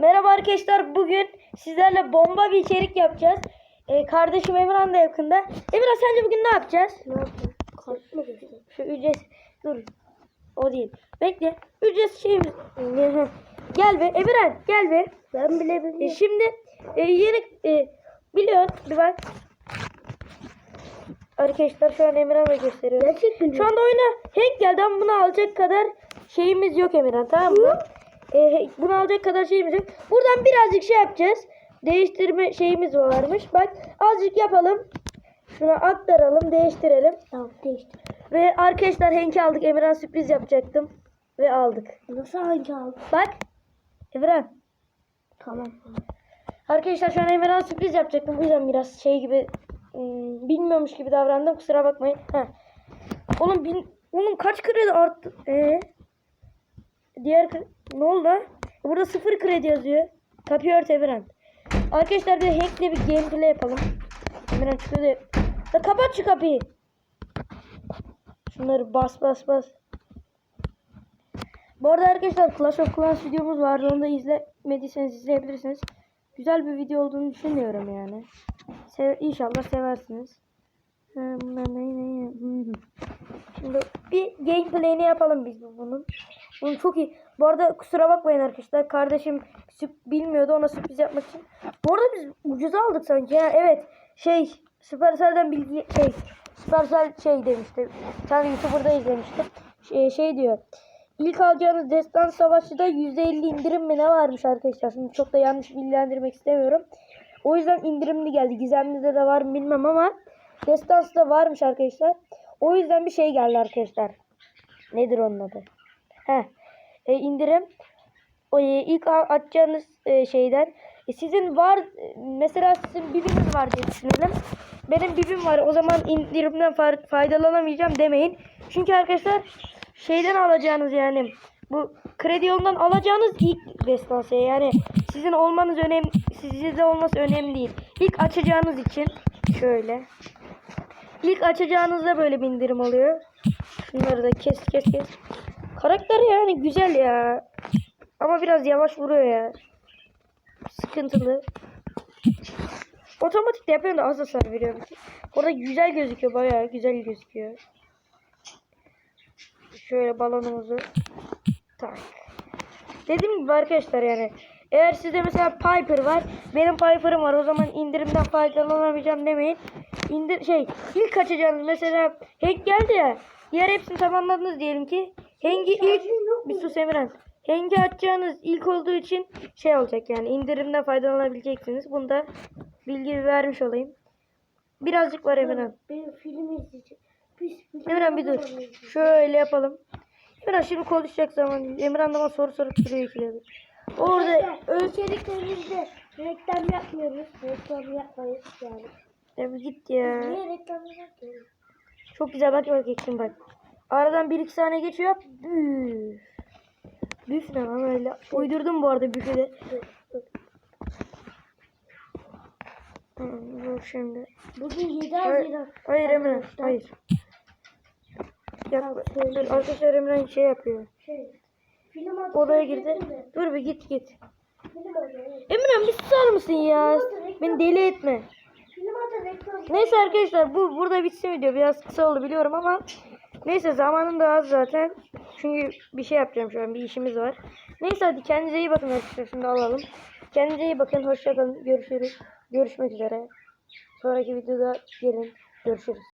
Merhaba arkadaşlar. Bugün sizlerle bomba bir içerik yapacağız. Ee, kardeşim Emirhan da yakında. Emirhan sence bugün ne yapacağız? Ne? Kart mı göstereyim? Şu ücret... Dur. O değil. Bekle. Ücret şeyimiz... gel be. Emirhan gel be. Ben bile E, bilmiyorum. şimdi e, yeni... E, biliyorsun. Bir bak. Arkadaşlar şu an Emirhan'a gösteriyorum. Gerçek Şu anda oyuna hack geldi ama bunu alacak kadar şeyimiz yok Emirhan tamam mı? Ee, bunu alacak kadar şeyimiz yok. Buradan birazcık şey yapacağız. Değiştirme şeyimiz varmış. Bak azıcık yapalım. Şuna aktaralım, değiştirelim. Tamam değiştir. Ve arkadaşlar Hank'i aldık. Emirhan sürpriz yapacaktım. Ve aldık. Nasıl hangi al? Bak. Emirhan. Tamam. Arkadaşlar şu an Emirhan sürpriz yapacaktım. Bu yüzden biraz şey gibi ım, bilmiyormuş gibi davrandım. Kusura bakmayın. Heh. Oğlum bin, oğlum kaç kredi arttı? Ee? Diğer kre- ne oldu? Burada sıfır kredi yazıyor. Kapıyı ört Emirhan. Arkadaşlar bir de Hank'le bir gameplay yapalım. Emirhan çıkıyor da. Ya kapat şu kapıyı. Şunları bas bas bas. Bu arada arkadaşlar Clash of Clans videomuz vardı. Onu da izlemediyseniz izleyebilirsiniz. Güzel bir video olduğunu düşünüyorum yani. Sev İnşallah seversiniz. Şimdi gameplay'ini yapalım biz bu- bunun. Bunun çok iyi. Bu arada kusura bakmayın arkadaşlar. Kardeşim bilmiyordu ona sürpriz yapmak için. Bu arada biz ucuza aldık sanki. Ya. Evet. Şey Supercell'den bilgi şey Supercell şey demişti. Tane YouTuber'da izlemiştim. Şey, şey diyor. İlk alacağınız Destan Savaşçı'da %50 indirim mi ne varmış arkadaşlar. Şimdi çok da yanlış bilgilendirmek istemiyorum. O yüzden indirimli geldi. Gizemli'de de var mı bilmem ama Destans'ta varmış arkadaşlar. O yüzden bir şey geldi arkadaşlar. Nedir onun adı? Heh. E, indirim. O, e, ilk a- açacağınız e, şeyden. E, sizin var mesela sizin bibiniz var diye düşünelim. Benim bibim var. O zaman indirimden fa- faydalanamayacağım demeyin. Çünkü arkadaşlar şeyden alacağınız yani bu kredi yolundan alacağınız ilk destansiye yani sizin olmanız önemli sizde olması önemli değil. İlk açacağınız için şöyle İlk açacağınızda böyle bir indirim oluyor. Şunları da kes kes kes. Karakter yani güzel ya. Ama biraz yavaş vuruyor ya. Sıkıntılı. Otomatik de yapıyorum da az hasar veriyor. Orada güzel gözüküyor bayağı güzel gözüküyor. Şöyle balonumuzu tak. Dediğim gibi arkadaşlar yani eğer sizde mesela Piper var benim Piper'ım var o zaman indirimden faydalanamayacağım demeyin. İndir şey ilk açacağınız mesela hack geldi ya diğer hepsini tamamladınız diyelim ki Hang'i ilk bir sus Emirhan. Hang'i açacağınız ilk olduğu için şey olacak yani indirimden faydalanabileceksiniz. Bunu da bilgi vermiş olayım. Birazcık var Emirhan. Benim film izleyeceğim. Emirhan bir dur. Şöyle yapalım. Emirhan şimdi konuşacak zaman. Emirhan bana soru sorup duruyor ikide bir. Orada ölçediklerimizde reklam yapmıyoruz. Reklam yapmayız yani. ya git ya. Niye reklam yapmıyoruz? Çok güzel bak bak şimdi bak. Aradan 1-2 saniye geçiyor. Büf. Büf ne lan öyle. Uydurdum bu arada büfü de. Dur şimdi. Bugün 7 Hayır, Haziran. hayır Emre. Hayır. Yap, dur, arkadaşlar Emre şey yapıyor. Şey, film Odaya girdi. Dur bir git git. Emre bir susar mısın ya? Beni deli etme. Neyse arkadaşlar bu burada bitsin video. Biraz kısa oldu biliyorum ama neyse zamanım da az zaten. Çünkü bir şey yapacağım şu an. Bir işimiz var. Neyse hadi kendinize iyi bakın arkadaşlar. Şimdi alalım. Kendinize iyi bakın. Hoşça kalın. Görüşürüz. Görüşmek üzere. Sonraki videoda gelin. Görüşürüz.